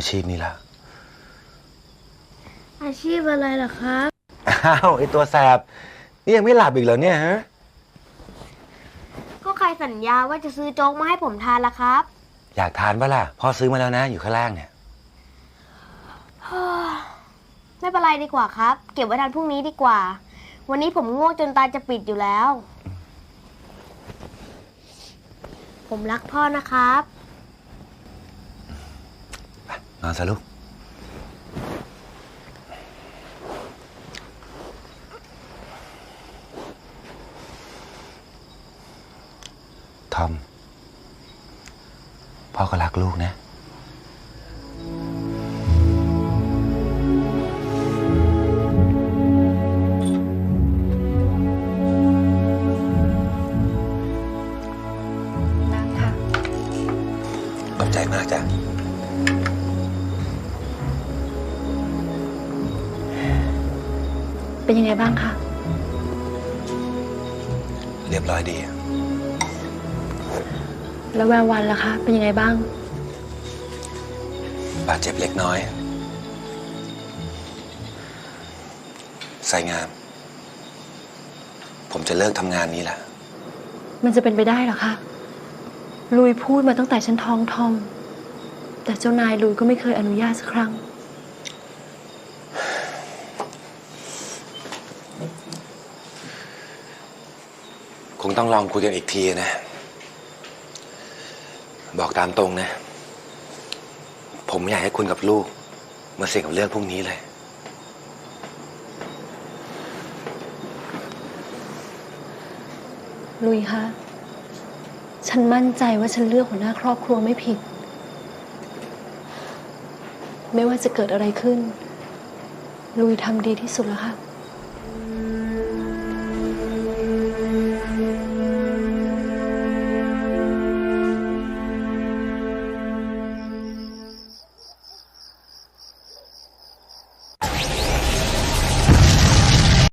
อาชีพนี้ละอาชีพอะไรล่ะครับ อ้าวไอตัวแสบนี่ยังไม่หลับอีกเหรอเนี่ยฮะ ก็ใครสัญญาว่าจะซื้อโจ๊กมาให้ผมทานล่ะครับ อยากทานปะล่ะพ่อซื้อมาแล้วนะ อยู่ข้างล่างเนี่ย ไม่เป็นไรดีกว่าครับ เก็บไว้ทานพรุ่งนี้ดีกว่า วันนี้ผมง่วงจนตาจะปิดอยู่แล้ว ผมรักพ่อนะครับ นอนซะลูก ทอม พ่อก็รักลูกนะนั่งค่ะขอบใจมากจ้ะ เป็นยังไงบ้างคะ เรียบร้อยดี แล้วแวววันล่ะคะ เป็นยังไงบ้าง บาดเจ็บเล็กน้อย ใส่งาม ผมจะเลิกทำงานนี้แหละ มันจะเป็นไปได้เหรอคะ ลุยพูดมาตั้งแต่ฉันท้องทอม แต่เจ้านายลุยก็ไม่เคยอนุญาตสักครั้ง คงต้องลองคุยกันอีกทีนะ บอกตามตรงนะ ผมไม่อยากให้คุณกับลูก มาเสี่ยงกับเรื่องพวกนี้เลย ลุยคะฉันมั่นใจว่าฉันเลือกหัวหน้าครอบครัวไม่ผิด ไม่ว่าจะเกิดอะไรขึ้น ลุยทำดีที่สุดแล้วค่ะ